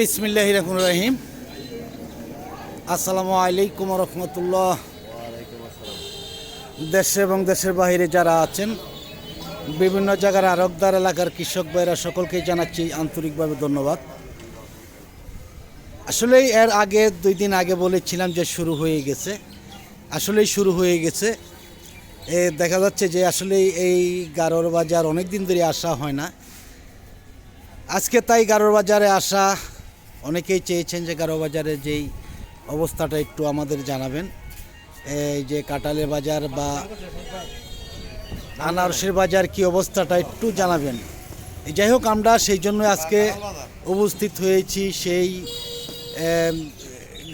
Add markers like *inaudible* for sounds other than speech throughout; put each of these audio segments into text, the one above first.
বিসমিল্লাহ রহমান রহিম। আসসালামু আলাইকুম রহমতুল্লাহ। দেশে এবং দেশের বাইরে যারা আছেন, বিভিন্ন জায়গার আরকদার এলাকার কৃষক ভাইরা সকলকেই জানাচ্ছি আন্তরিকভাবে ধন্যবাদ। আসলেই এর আগে, দুই দিন আগে বলেছিলাম যে শুরু হয়ে গেছে। আসলেই শুরু হয়ে গেছে। এ দেখা যাচ্ছে যে আসলে এই গারোর বাজার অনেক দিন ধরে আসা হয় না। আজকে তাই গারোর বাজারে আসা অনেকেই চেয়েছেন যে গারো বাজারে যেই অবস্থাটা একটু আমাদের জানাবেন। এই যে কাটালের বাজার বা আনারসের বাজার কি অবস্থাটা একটু জানাবেন। যাই হোক আমরা সেই জন্য আজকে উপস্থিত হয়েছি সেই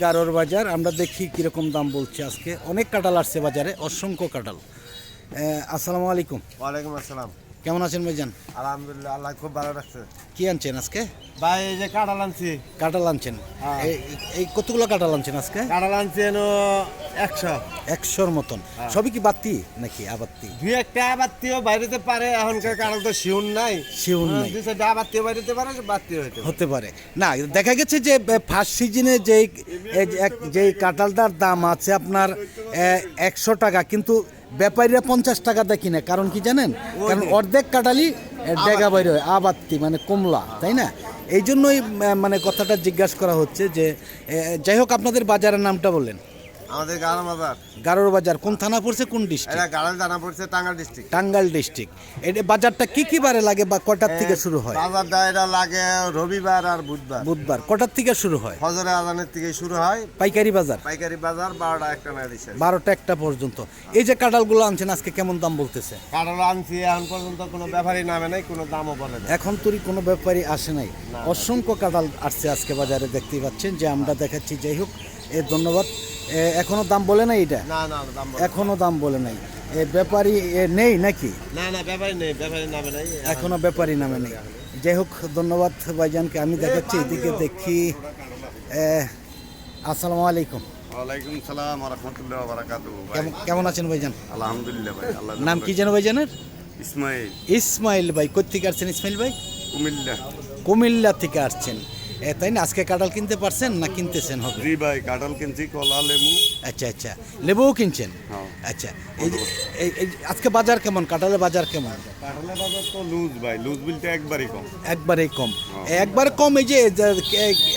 গারোর বাজার। আমরা দেখি কীরকম দাম বলছে আজকে। অনেক কাঁঠাল আসছে বাজারে অসংখ্য কাঁঠাল। এ, আসসালামু আলাইকুম। ওয়ালাইকুম আসসালাম। কেমন আছেন ভাইজান? আলহামদুলিল্লাহ আল্লাহ খুব ভালো রাখছে। কি আনছেন আজকে? ভাই এই যে কাঁঠাল আনছি। কাঁঠাল আনছেন। হ্যাঁ। এই- কতগুলো কাঁঠাল আনছেন আজকে? কাঁঠাল আনছি এনো একশো। একশোর মতন। সবই কি বাতি নাকি আবাত্তি দুই একটা আবাত্তিও বাইরেতে পারে এখনকার কাঁঠাল তো শিউন নাই। শিউন নাই। দুই চারটা আবাত্তিও বাইরেতে পারে বাত্তিও হইতে পারে। হতে পারে। না দেখা গেছে যে ফার্স্ট সিজনে যেই এই যে এক- যেই কাঁঠালটার দাম আছে আপনার একশো টাকা কিন্তু ব্যাপারীরা পঞ্চাশ টাকা দেয় কিনে? কারণ কি জানেন? কারণ অর্ধেক কাটালি ডেগা বাইরে হয় আবাত্তি মানে কমলা তাই না? এই জন্যই মানে কথাটা জিজ্ঞাসা করা হচ্ছে যে যাই হোক আপনাদের বাজারের নামটা বললেন আমাদের গাড়া বাজার গারোর বাজার কোন থানা পড়ছে কোন ডিস্ট্রিক্ট এটা গাড়াল জানা পড়ছে টাঙ্গাল ডিস্ট্রিক্ট টাঙ্গাইল ডিস্ট্রিক্ট এটা বাজারটা কি কি বারে লাগে বা কটার থেকে শুরু হয়? বাজারটা এটা লাগে রবিবার আর বুধবার। বুধবার। কটার থেকে শুরু হয়? ফজরে আজানের থেকে শুরু হয়। পাইকারি বাজার? পাইকারি বাজার বারোটা একটা না দিছে। বারোটা একটা পর্যন্ত। এই যে কাঁঠালগুলো আনছেন আজকে কেমন দাম বলতেছে? কাঁঠাল আনছি এখন পর্যন্ত কোনো ব্যাপারই নামে নাই কোনো দামও বলে না এখন তোরই কোনো ব্যাপারই আসে নাই। অসংখ্য কাঁঠাল আসছে আজকে বাজারে দেখতেই পাচ্ছেন যে আমরা দেখাচ্ছি। যাই হোক এ ধন্যবাদ। এখনও দাম বলে নাই এটা? না না দাম বলে এখনও দাম বলে নাই। এ ব্যাপারী এ, নেই নাকি? না না ব্যাপারই নেই ব্যাপারই নামে নাই। এখনও ব্যাপারী নামে নেই। যাই হোক ধন্যবাদ ভাইজানকে। আমি দেখাচ্ছি এদিকে দেখি। এ, আসসালামু আলাইকুম। ওয়ালাইকুম সালাম রহমতুল্লাহ বারাকাতু ভাই। কেমন আছেন ভাইজান? আলহামদুলিল্লাহ ভাই আল্লাহ নাম কি যেন ভাইজানের? ইসমাইল। ইসমাইল ভাই কোথেকে আসছেন ইসমাইল ভাই? কুমিল্লা। কুমিল্লা থেকে আসছেন। তাই না? আজকে কাঁঠাল কিনতে পারছেন না কিনতেছেন হবে? জি ভাই কাঁঠাল কিনছি কলা লেবু। আচ্ছা আচ্ছা। লেবুও কিনছেন? হ্যাঁ। আচ্ছা এই যে- এই- এই আজকে বাজার কেমন? কাঁঠালের বাজার কেমন? কাঁঠালের বাজার তো লুজ ভাই লুজ বলতে একবারই কম। একবারে কম। একবারে কম এই যে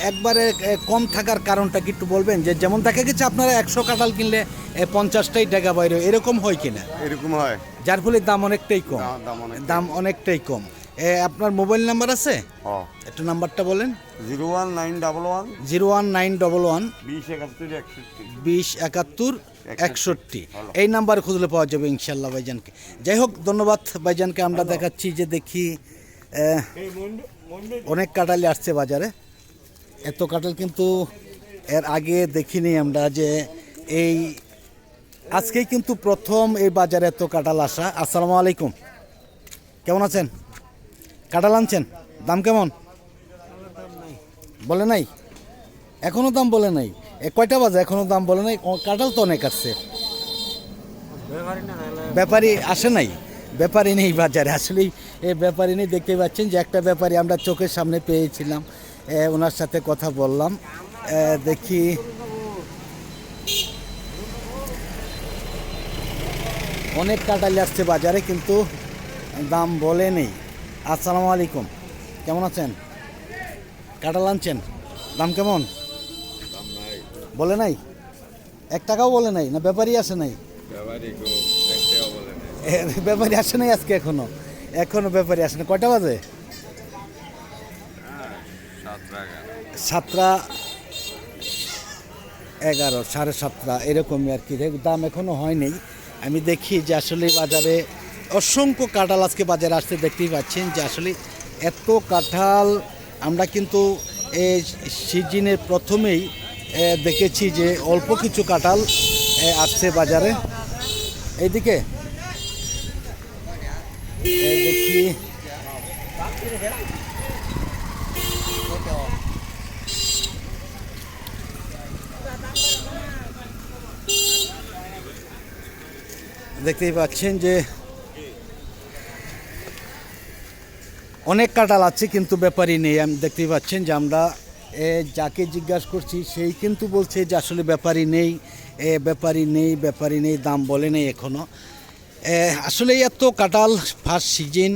একবারে এ, কম থাকার কারণটা কি একটু বলবেন? যে যেমন দেখা গেছে আপনারা একশো কাঁঠাল কিনলে এ, পঞ্চাশটাই টাকা বাইরে এরকম হয় কিনা? এরকম হয়। যার ফলে দাম অনেকটাই কম। দাম- দাম অনেকটাই দাম অনেকটাই কম। এ, আপনার মোবাইল নাম্বার আছে? একটু নাম্বারটা বলেন। Zero one nine double one. Zero one nine double one. বিশ একাত্তর একষট্টি। বিশ একাত্তর একষট্টি। এই নাম্বার খুঁজলে পাওয়া যাবে ইনশাল্লাহ ভাইজানকে। যাই হোক ধন্যবাদ ভাইজানকে আমরা দেখাচ্ছি যে দেখি অনেক কাঁঠালি আসছে বাজারে। এত কাঁঠাল কিন্তু এর আগে দেখিনি আমরা যে এই আজকেই কিন্তু প্রথম এই বাজারে এত কাঁঠাল আসা। আসসালামু আলাইকুম। কেমন আছেন? কাঁঠাল আনছেন দাম কেমন? বলে নাই? এখনও দাম বলে নাই। কয়টা বাজে? এখনও দাম বলে নাই। কাঁঠাল তো অনেক আসছে ব্যাপারী আসে নাই? ব্যাপারী নেই বাজারে। আসলেই এ ব্যাপারী নেই, দেখতে পাচ্ছেন যে একটা ব্যাপারী আমরা চোখের সামনে পেয়েছিলাম। ওনার সাথে কথা বললাম। দেখি। অনেক কাঁঠালি আসছে বাজারে, কিন্তু দাম বলে নেই। আসসালামু আলাইকুম। কেমন আছেন? কাঁঠাল আনছেন? দাম কেমন? বলে নাই? এক টাকাও বলে নাই না ব্যাপারই আসে নাই? ব্যাপারী আসে নাই আজকে এখনও? এখনও ব্যাপারী আসে না কয়টা বাজে? সাতটা এগারো। সাড়ে সাতটা এরকমই আর কি। দাম এখনও হয়নি আমি দেখি যে আসলে বাজারে অসংখ্য কাঁঠাল আজকে বাজারে আসতে দেখতেই পাচ্ছেন যে আসলে এত কাঁঠাল আমরা কিন্তু এই সিজনের প্রথমেই দেখেছি যে অল্প কিছু কাঁঠাল আসছে বাজারে। এইদিকে দেখতেই পাচ্ছেন যে অনেক কাঁঠাল আছে কিন্তু ব্যাপারই নেই। আমি দেখতেই পাচ্ছেন যে আমরা এ, যাকে জিজ্ঞাসা করছি সেই কিন্তু বলছে যে আসলে ব্যাপারই নেই এ ব্যাপারী নেই ব্যাপারী নেই দাম বলে নেই এখনও আসলে এত কাঁঠাল ফার্স্ট সিজন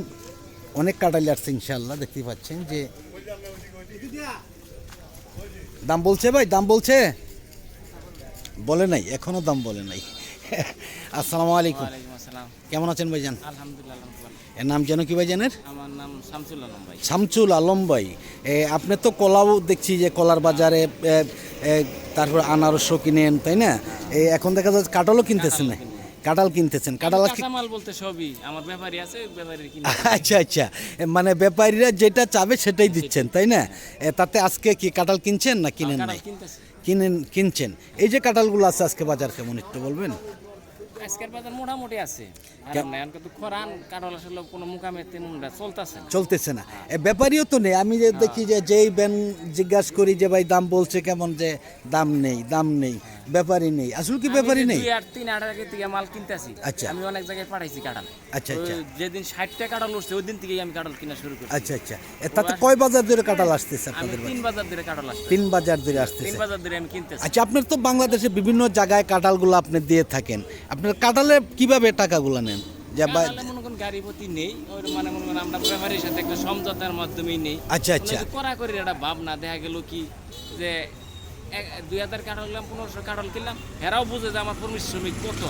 অনেক কাঁঠাল আসছে ইনশাল্লাহ দেখতে পাচ্ছেন যে দাম বলছে ভাই দাম বলছে? বলে নাই এখনও দাম বলে নাই। *laughs* আসসালামু আলাইকুম। কেমন আছেন ভাইজান? আলহামদুলিল্লাহ। এর নাম যেন কি ভাইজানের আমার নাম শামসুল আলম ভাই। শামচুল আলম ভাই। আপনি তো কলাও দেখছি যে কলার বাজারে তারপর আনারসও কিনেন তাই না? এই এখন দেখা যাচ্ছে কাঁঠালও কিনতেছেন না কাঁঠাল কিনতেছেন। কাঁঠাল কাঁচামাল বলতে সবই। আমার ব্যাপারী আছে ব্যাপারীর *laughs* আচ্ছা আচ্ছা। মানে ব্যাপারীরা যেটা চাবে সেটাই দিচ্ছেন তাই না? তাতে আজকে কি কাঁঠাল কিনছেন না কিনেন কিনতেছে। কিনেন কিনছেন। এই যে কাঁঠালগুলো আছে আজকে বাজার কেমন একটু বলবেন? আজকের বাজার মোটামুটি আছে। আর কিন্তু খরান কাঁঠাল আসলে কোনো মুকামে তেমন চলতেছে না। চলতেছে না। ব্যাপারীও তো নেই। আমি যে দেখি যে যেই ব্যান জিজ্ঞাসা করি যে ভাই দাম বলছে কেমন যে দাম নেই দাম নেই ব্যাপারী নেই। আসলে কি ব্যাপারী আমি যে নেই? আর তিন আগে থেকে মাল কিনতেছি। আচ্ছা। আমি অনেক জায়গায় পাঠাইছি কাঁঠাল। আচ্ছা, আচ্ছা। যেদিন ষাটটা কাঁঠাল উঠছে ওই দিন থেকেই আমি কাঁঠাল কিনা শুরু করি আচ্ছা আচ্ছা। তাতে কয় বাজার ধরে কাঁঠাল আসতেছে আপনাদের তিন বাজারে? ধরে কাঁঠাল আসছে তিন বাজার ধরে তিন আসতেছে। বাজার ধরে আমি কিনতেছি। আচ্ছা আপনার তো বাংলাদেশে বিভিন্ন জায়গায় কাঁঠালগুলো আপনি দিয়ে থাকেন। আপনার কাঁঠালে কীভাবে টাকাগুলো নেন যে মনে গাড়ি প্রতি নেই ওর মানে মনে করেন আমরা ব্যাপারীর সাথে একটা সমঝোতার মাধ্যমেই নেই আচ্ছা, আচ্ছা। করা করি একটা ভাবনা দেখা গেল কি যে দুই হাজার কাঠল কিনলাম পনেরোশো কাঠল কিনলাম। এরাও বুঝে যে আমার পরিশ্রমিক কত।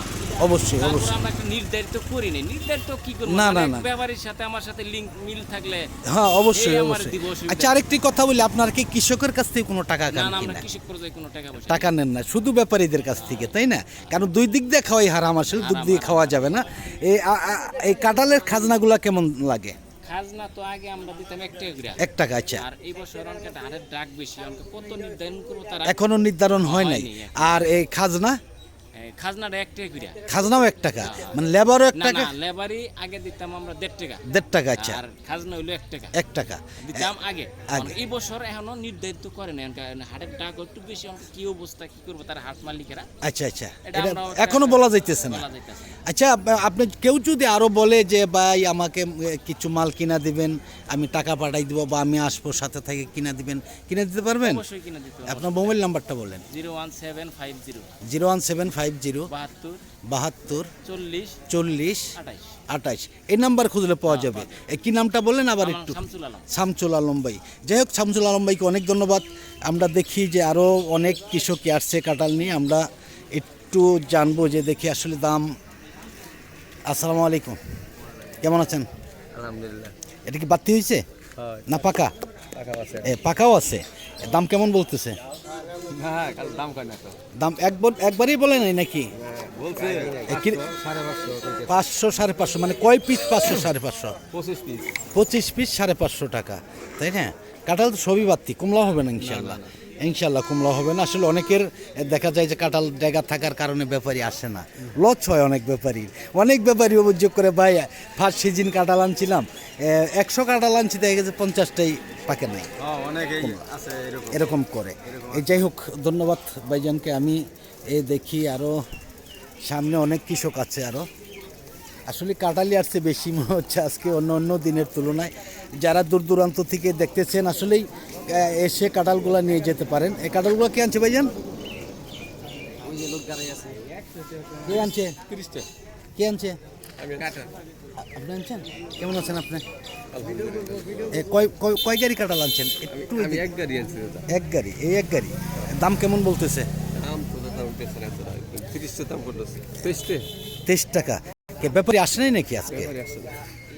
অবশ্যই অবশ্যই। আমরা একটা নির্ধারিত করি নাই। নির্ধারিত কি করব? না, মানে না, না। ব্যাপারীর সাথে আমার সাথে লিঙ্ক মিল থাকলে হ্যাঁ অবশ্যই অবশ্যই। আচ্ছা আরেকটি কথা বলি আপনার কি কৃষকের কাছ থেকে কোনো টাকা না না আমরা কৃষক পর্যায়ে কোনো টাকা পয়সা টাকা নেন না শুধু ব্যাপারীদের কাছ থেকে তাই না? কারণ দুই দিক দিয়ে খাওয়াই হারাম আসলে দুই দিয়ে খাওয়া যাবে না। এই কাঁঠালের খাজনাগুলা কেমন লাগে? খাজনা তো আগে আমরা দিতাম এক টাকা করে। এক টাকা আচ্ছা। আর এই বছর অনেক হারের ডাক বেশি অনেক কত নির্ধারণ করব তারা এখনও নির্ধারণ হয় নাই। আর এই খাজনা খাজনাটা এক টাকা করে খাজনাও এক টাকা। মানে লেবারও এক টাকা। লেবারই আগে দিতাম আমরা দেড় টাকা। দেড় টাকা আচ্ছা। আর খাজনা হইল এক টাকা। এক টাকা। দিতাম আগে। এই বছর এখনও নির্ধারিত করে না হাটের টাকা একটু বেশি কি অবস্থা কি করব তার হাট মালিকেরা? আচ্ছা আচ্ছা। এখনও বলা যাইতেছে না। আচ্ছা আপনি কেউ যদি আরও বলে যে ভাই আমাকে কিছু মাল কিনা দিবেন আমি টাকা পাঠাই দিব বা আমি আসব সাথে থেকে কিনা দিবেন। কিনে দিতে পারবেন? আপনার মোবাইল নাম্বারটা বলেন। Zero one seven five zero. Zero one seven five zero বাহাত্তর বাহাত্তর চল্লিশ চল্লিশ আঠাইশ এই নাম্বার খুঁজলে পাওয়া যাবে। এ, কি নামটা বললেন আবার একটু? শামসুল আলম। ভাই যাই হোক শামসুল আলম ভাইকে অনেক ধন্যবাদ। আমরা দেখি যে আরও অনেক কৃষক আসছে কাঁঠাল নিয়ে। আমরা একটু জানব যে দেখি আসলে দাম। আসসালামু আলাইকুম। কেমন আছেন? আলহামদুলিল্লাহ। এটা কি বাতি হয়েছে? না পাকা? টাকা আছে। এ পাকাও আছে। দাম কেমন বলতেছে? হ্যাঁ দাম তো? দাম একবার একবারই বলে নাই নাকি? পাঁচশো সাড়ে পাঁচশো মানে কয় পিস পাঁচশো সাড়ে পাঁচশো? পঁচিশ পিস সাড়ে পাঁচশো টাকা তাই না? কাঁঠাল তো সবই বাড়তি কমলা হবে না ইনশাল্লাহ ইনশাল্লাহ কুমলা হবে না। আসলে অনেকের দেখা যায় যে কাঁঠাল ডেগা থাকার কারণে ব্যাপারী আসে না। লস হয় অনেক ব্যাপারী। অনেক ব্যাপারী অভিযোগ করে ভাই ফার্স্ট সিজন কাঁঠাল আনছিলাম একশো কাঁঠাল আনছি দেখা গেছে পঞ্চাশটাই পাকে নাই। এরকম। করে। এই যাই হোক ধন্যবাদ ভাইজানকে। আমি এ দেখি আরও সামনে অনেক কৃষক আছে আরও আসলে কাটালি আসছে বেশি মনে হচ্ছে আজকে অন্য অন্য দিনের তুলনায়। যারা দূর দূরান্ত থেকে দেখতেছেন আসলেই এসে কাঁঠালগুলো নিয়ে যেতে পারেন। এই কাঁঠালগুলো কে আনছে ভাইজান? ওই যে লোক গাড়ি আছে। কে আনছে? কে আনছে? আমি কাটা আ- আপনি আনছেন? কেমন আছেন আপনি? এ, কয় গাড়ি কাঁঠাল আনছেন? একটু এক গাড়ি এক গাড়ি এই এক গাড়ি। দাম কেমন বলতেছে? দাম তেইশ টাকা। কে ব্যাপারী আসে নাই নাকি আজকে? ব্যাপারী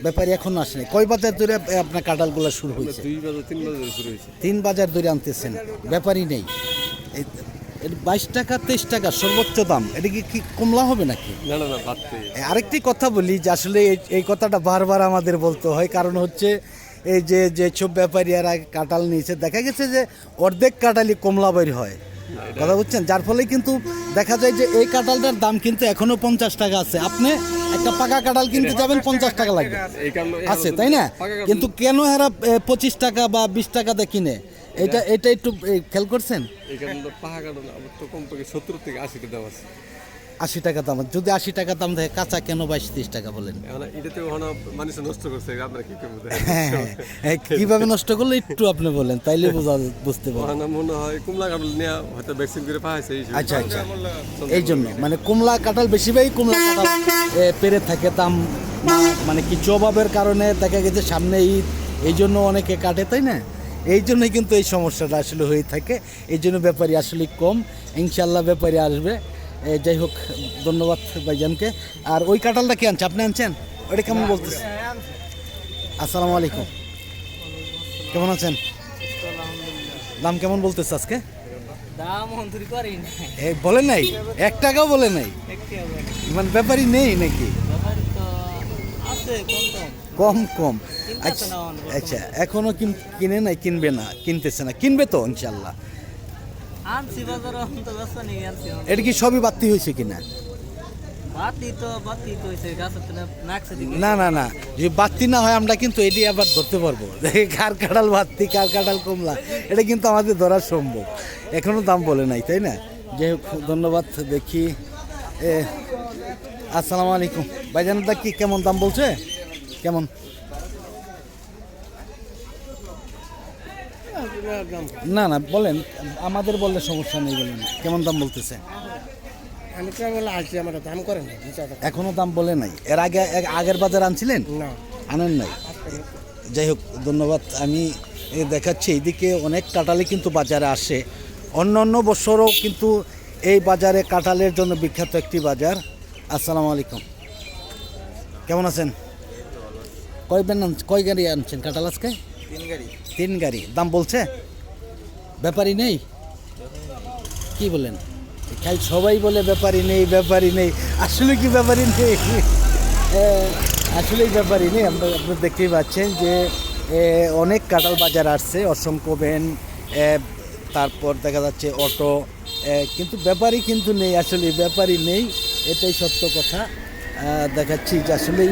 ব্যাপারী এখন আসেনি। কয় বাজার ধরে আপনার কাঁঠালগুলো শুরু হয়েছে? দুই তিন বাজে শুরু হয়েছে। তিন বাজার ধরে আনতেছেন। ব্যাপারই নেই। বাইশ টাকা তেইশ টাকা সর্বোচ্চ দাম। এটা কি কি কমলা হবে নাকি? আরেকটি কথা বলি যে আসলে এই- কথাটা বারবার আমাদের বলতে হয়। কারণ হচ্ছে এই যে যে সব ব্যাপারীরা কাঁঠাল নিয়েছে দেখা গেছে যে অর্ধেক কাঁঠালই কমলা বের হয়। কথা বুঝছেন? যার ফলে কিন্তু দেখা যায় যে এই কাঁঠালটার দাম কিন্তু এখনও পঞ্চাশ টাকা আছে। আপনি একটা পাকা কাঁঠাল কিনতে যাবেন পঞ্চাশ টাকা লাগবে আছে তাই না? কিন্তু কেন এরা পঁচিশ টাকা বা বিশ টাকাতে কিনে? এটা এটা একটু খেয়াল করছেন? আমার তো কম থেকে সত্তর থেকে আশিটা দাম আছে। আশি টাকা দাম। যদি আশি টাকা দাম থাকে কাঁচা কেন বাইশ তিরিশ টাকা বলেন? কি করব হ্যাঁ হ্যাঁ, কীভাবে নষ্ট করলে একটু আপনি বলেন তাইলে বোঝা বুঝতে ওখানে মনে হয় কুমলা কাটল নিয়ে হয়তো ভ্যাকসিন করে পাইছে এই আচ্ছা আচ্ছা। এই জন্য মানে কুমলা কাঁঠাল বেশিরভাগই কুমলা কাঁঠাল পেরে থাকে দাম মানে কিছু অভাবের কারণে দেখা গেছে সামনে ঈদ এই জন্য অনেকে কাটে তাই না? এই জন্যই কিন্তু এই সমস্যাটা আসলে হয়ে থাকে। এই জন্য ব্যাপারী আসলে কম। ইনশাল্লাহ ব্যাপারী আসবে। যাই হোক ধন্যবাদ ভাইজানকে। আর ওই কাঁঠালটা কি আনছে? আপনি আনছেন? ওটা কেমন বলতেছে? আসসালামু আলাইকুম। কেমন আছেন? দাম কেমন বলতেছে আজকে? বলে নাই? এক টাকাও বলে নাই। মানে ব্যাপারই নেই নাকি? কম কম। আচ্ছা আচ্ছা এখনও কিনে নাই কিনবে না কিনতেছে না। কিনবে তো ইনশাল্লাহ আনছি বাজার অন্ত ব্যস্ত নিয়ে আনছি এটা কি সবই বাতি হয়েছে কিনা? বাতি তো বাতি তো গাছের তো নাকছে দিকে। না না না যদি বাতি না হয় আমরা কিন্তু এটি আবার ধরতে পারব। কার কাঁঠাল বাতি কার কাঁঠাল কমলা। এটা কিন্তু আমাদের ধরা সম্ভব। এখনও দাম বলে নাই তাই না? যাই হোক ধন্যবাদ দেখি। এ, আসসালামু আলাইকুম। ভাইজানদা কি কেমন দাম বলছে? কেমন? না না বলেন আমাদের বললে সমস্যা নেই বলেন কেমন দাম বলতেছে? এখনও দাম বলে নাই। এর আগে আগের বাজার আনছিলেন? না। আনেন নাই? যাই হোক ধন্যবাদ। আমি দেখাচ্ছি এইদিকে অনেক কাঁঠালি কিন্তু বাজারে আসে। অন্য অন্য বছরও কিন্তু এই বাজারে কাঁঠালের জন্য বিখ্যাত একটি বাজার। আসসালামু আলাইকুম। কেমন আছেন? কয় বেন কয় গাড়ি আনছেন কাঁঠাল আজকে? তিন গাড়ি। তিন গাড়ি। দাম বলছে? ব্যাপারই নেই। কি বলেন? খাই সবাই বলে ব্যাপারই নেই ব্যাপারই নেই। আসলে কি ব্যাপারই নেই? আসলেই ব্যাপারই নেই। আমরা আপনি দেখতেই পাচ্ছেন যে অনেক কাঁঠাল বাজার আসছে। অসংখ্য ভ্যান তারপর দেখা যাচ্ছে অটো কিন্তু ব্যাপারই কিন্তু নেই। আসলে ব্যাপারই নেই। এটাই সত্য কথা। দেখাচ্ছি যে আসলেই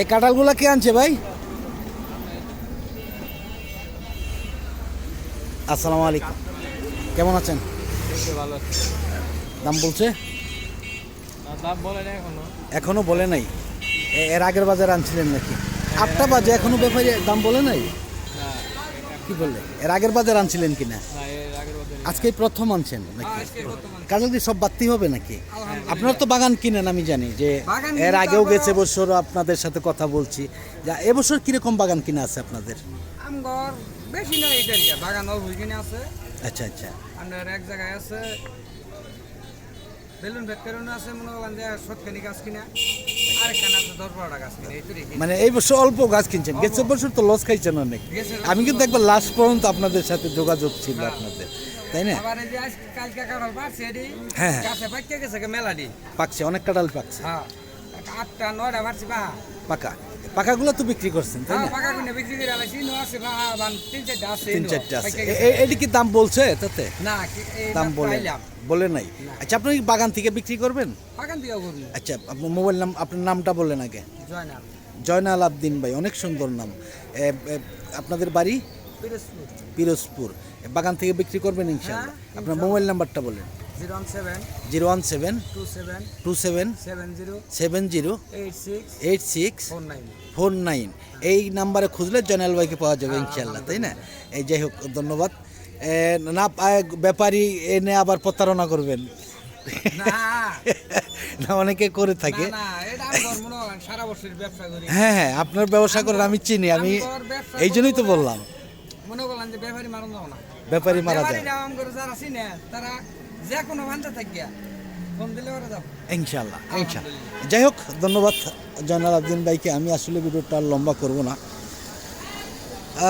এই কাঁঠালগুলা কে আনছে ভাই? আসসালামু আলাইকুম। কেমন আছেন? ভালো দাম বলছে? দাম বলে না এখনও। এখনও বলে নাই? এর আগের বাজার আনছিলেন নাকি? আটটা বাজে এখনও ব্যাপারে দাম বলে নাই? কি বললে? এর আগের বাজার আনছিলেন কিনা না এর আগের বছর আজকেই প্রথম আনছেন নাকি? কাজল কি সব বাড়তি হবে নাকি? আপনার তো বাগান কিনেন আমি জানি যে এর আগেও গেছে বছর আপনাদের সাথে কথা বলছি। যা এবছর কীরকম বাগান কিনা আছে আপনাদের? বেশি না বাগান অল্প কিনে আছে। আচ্ছা আচ্ছা। আপনার এক জায়গায় আছে। বেলুন ফ্যাক্টরিও আছে মনে করেন যে সৎখানি গাছ কিনা। মানে এই বছর অল্প গাছ কিনছেন। গেছে বছর তো লস খাইছেন অনেক। আমি কিন্তু একবার লাস্ট পর্যন্ত আপনাদের সাথে যোগাযোগ ছিল আপনাদের। তাই না? আবার এই যে আজ কালকে কাঁঠাল পাচ্ছে এটি? হ্যাঁ। গাছে পাইতে গেছে মেলাডি পাকছে অনেক কাঁঠাল পাকছে। হ্যাঁ। আটটা নয়টা পারছি বা পাকা। পাকাগুলো তো বিক্রি করছেন তাই হ্যাঁ না? পাকা বিক্রি করে আলাইছি নো আছে বা তিন চারটা আছে তিন। এটি কি দাম বলছে তাতে? না দাম বলে। বলে নাই। আচ্ছা আপনি কি বাগান থেকে বিক্রি করবেন? বাগান করব। আচ্ছা আপনার মোবাইল নাম আপনার নামটা বললেন আগে। জয় না জয়নাল আবদিন ভাই অনেক সুন্দর নাম। আপনাদের বাড়ি? পিরোজপুর। বাগান থেকে বিক্রি করবেন ইনশাআল্লাহ। হ্যাঁ, আপনার মোবাইল নাম্বারটা বলেন। Zero one seven zero one seven two seven two seven zero eight six four nine. এই নাম্বারে খুঁজলে জয়নাল ভাইকে পাওয়া যাবে ইনশাল্লাহ তাই না? এই যাই হোক ধন্যবাদ। না ব্যাপারী এনে আবার প্রতারণা করবেন। না। *laughs* অনেকে করে থাকে। হ্যাঁ হ্যাঁ আপনার ব্যবসা করেন আমি চিনি আমি এই জন্যই তো বললাম। মনে করলাম যে ব্যাপারী না। ব্যাপারী মারা যায়। আম করে যারা চিনে তারা যে কোনো ভান্তা থাকিয়া ফোন দিলে ওরা যাব। ইনশাল্লাহ ইনশাল্লাহ যাই হোক ধন্যবাদ জয়নাল আবদিন ভাইকে। আমি আসলে ভিডিওটা লম্বা করব না।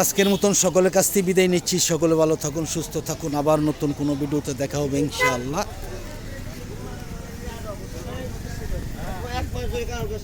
আজকের মতন সকলের কাছ থেকে বিদায় নিচ্ছি। সকলে ভালো থাকুন সুস্থ থাকুন। আবার নতুন কোনো ভিডিওতে দেখা হবে ইনশাআল্লাহ এই যে তুমি নিচো না তোর মা বাবা কালো যাও